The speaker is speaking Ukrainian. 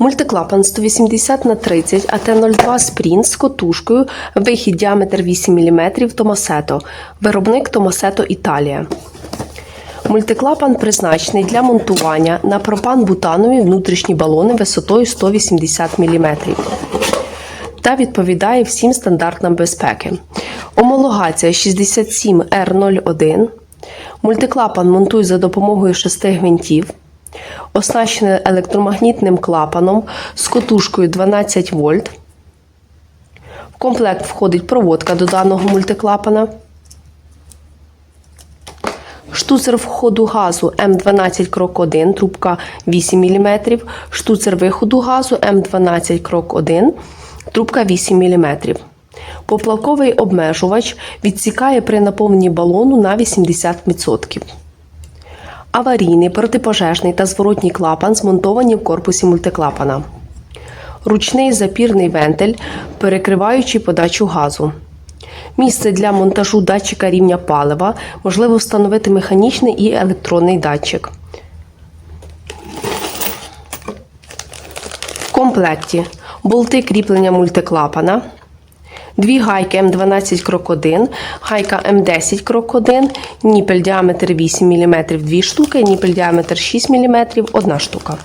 Мультиклапан 180 на 30 АТ-02 Sprint з котушкою, вихід діаметр 8 мм Томасето, виробник Томасето Італія. Мультиклапан призначений для монтування на пропан-бутанові внутрішні балони висотою 180 мм та відповідає всім стандартам безпеки. Омологація 67R01. Мультиклапан монтують за допомогою шести гвинтів. Оснащене електромагнітним клапаном з котушкою 12 вольт. В комплект входить проводка до даного мультиклапана. Штуцер входу газу М12 крок 1, трубка 8 мм, штуцер виходу газу М12 крок 1, трубка 8 мм. Поплавковий обмежувач відсікає при наповненні балону на 80%. Аварійний, протипожежний та зворотній клапан змонтовані в корпусі мультиклапана. Ручний запірний вентиль, перекриваючий подачу газу. Місце для монтажу датчика рівня палива можливо встановити механічний і електронний датчик. В комплекті болти кріплення мультиклапана, дві гайки М12 крок 1, гайка М10 крок 1, ніпель діаметр 8 мм 2 штуки, ніпель діаметр 6 мм 1 штука.